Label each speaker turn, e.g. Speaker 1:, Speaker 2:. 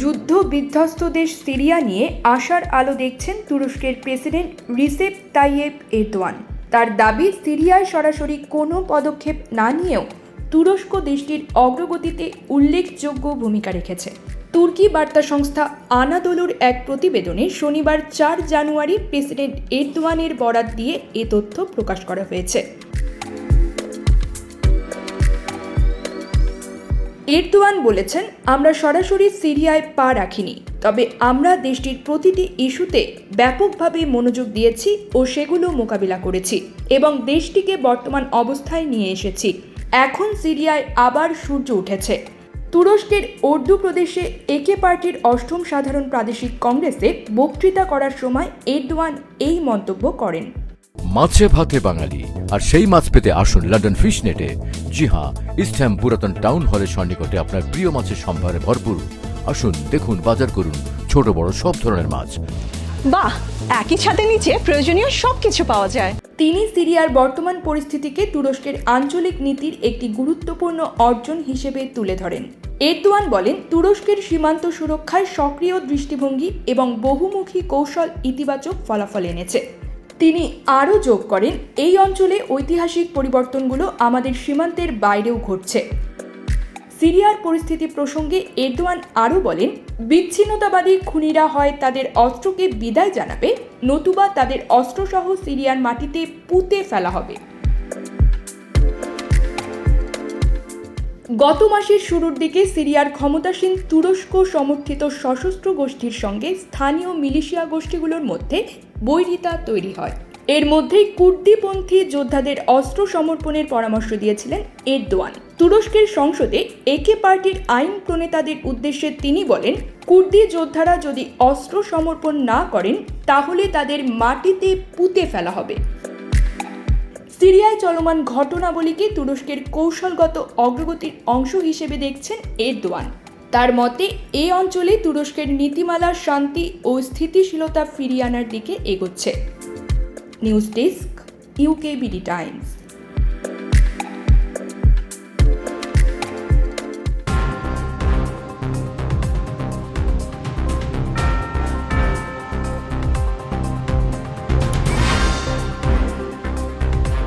Speaker 1: যুদ্ধ বিধ্বস্ত দেশ সিরিয়া নিয়ে আশার আলো দেখছেন তুরস্কের প্রেসিডেন্ট রিসেপ তাইয়েব এরদোয়ান। তার দাবি, সিরিয়ায় সরাসরি কোনো পদক্ষেপ না নিয়েও তুরস্ক দেশটির অগ্রগতিতে উল্লেখযোগ্য ভূমিকা রেখেছে। তুর্কি বার্তা সংস্থা আনাদোলুর এক প্রতিবেদনে শনিবার চার জানুয়ারি প্রেসিডেন্ট এরদোয়ানের বরাত দিয়ে এ তথ্য প্রকাশ করা হয়েছে। এরদোয়ান বলেছেন, আমরা সরাসরি সিরিয়ায় পা রাখিনি, তবে আমরা দেশটির প্রতিটি ইস্যুতে ব্যাপকভাবে মনোযোগ দিয়েছি ও সেগুলো মোকাবিলা করেছি এবং দেশটিকে বর্তমান অবস্থায় নিয়ে এসেছি। এখন সিরিয়ায় আবার সূর্য উঠেছে। তুরস্কের ওর্দু প্রদেশে একে পার্টির অষ্টম সাধারণ প্রাদেশিক কংগ্রেসে বক্তৃতা করার সময় এরদোয়ান এই মন্তব্য করেন।
Speaker 2: মাছে ভাতে বাঙালি। আর সেই মাছ পেতে আসুন লন্ডন ফিশ নেটে জি হ্যাঁ ইস্টহ্যাম পুরাতন টাউন হলের সন্নিকটে আপনার প্রিয় মাছের সম্ভারে ভরপুর। আসুন দেখুন বাজার করুন ছোট বড় সব ধরনের মাছ।
Speaker 3: বাহ একই ছাদের নিচে প্রয়োজনীয় সবকিছু পাওয়া যায়।
Speaker 1: তিনি সিরিয়ার বর্তমান পরিস্থিতিকে তুরস্কের আঞ্চলিক নীতির একটি গুরুত্বপূর্ণ অর্জন হিসেবে তুলে ধরেন। এরদোয়ান বলেন তুরস্কের সীমান্ত সুরক্ষায় সক্রিয় দৃষ্টিভঙ্গি এবং বহুমুখী কৌশল ইতিবাচক ফলাফল এনেছে। তিনি আরও যোগ করেন, এই অঞ্চলে ঐতিহাসিক পরিবর্তনগুলো আমাদের সীমান্তের বাইরেও ঘটছে। সিরিয়ার পরিস্থিতি প্রসঙ্গে এরদোয়ান আরও বলেন, বিচ্ছিন্নতাবাদী খুনিরা হয় তাদের অস্ত্রকে বিদায় জানাবে, নতুবা তাদের অস্ত্রসহ সিরিয়ার মাটিতে পুঁতে ফেলা হবে। গত মাসের শুরুর দিকে সিরিয়ার ক্ষমতাসীন তুরস্ক সমর্থিত সশস্ত্র গোষ্ঠীর সঙ্গে স্থানীয় মিলিশিয়া গোষ্ঠীগুলোর মধ্যে বৈরিতা তৈরি হয়। এর মধ্যেই কুর্দিপন্থী যোদ্ধাদের অস্ত্র সমর্পণের পরামর্শ দিয়েছিলেন এরদোয়ান। তুরস্কের সংসদে একে পার্টির আইন প্রণেতাদের উদ্দেশ্যে তিনি বলেন, কুর্দি যোদ্ধারা যদি অস্ত্র সমর্পণ না করেন, তাহলে তাদের মাটিতে পুঁতে ফেলা হবে। সিরিয়ায় চলমান ঘটনাবলীকে তুরস্কের কৌশলগত অগ্রগতির অংশ হিসেবে দেখছেন এরদোয়ান। তার মতে, এ অঞ্চলে তুরস্কের নীতিমালার শান্তি ও স্থিতিশীলতা ফিরিয়ে আনার দিকে এগোচ্ছে। News desk UK BD times.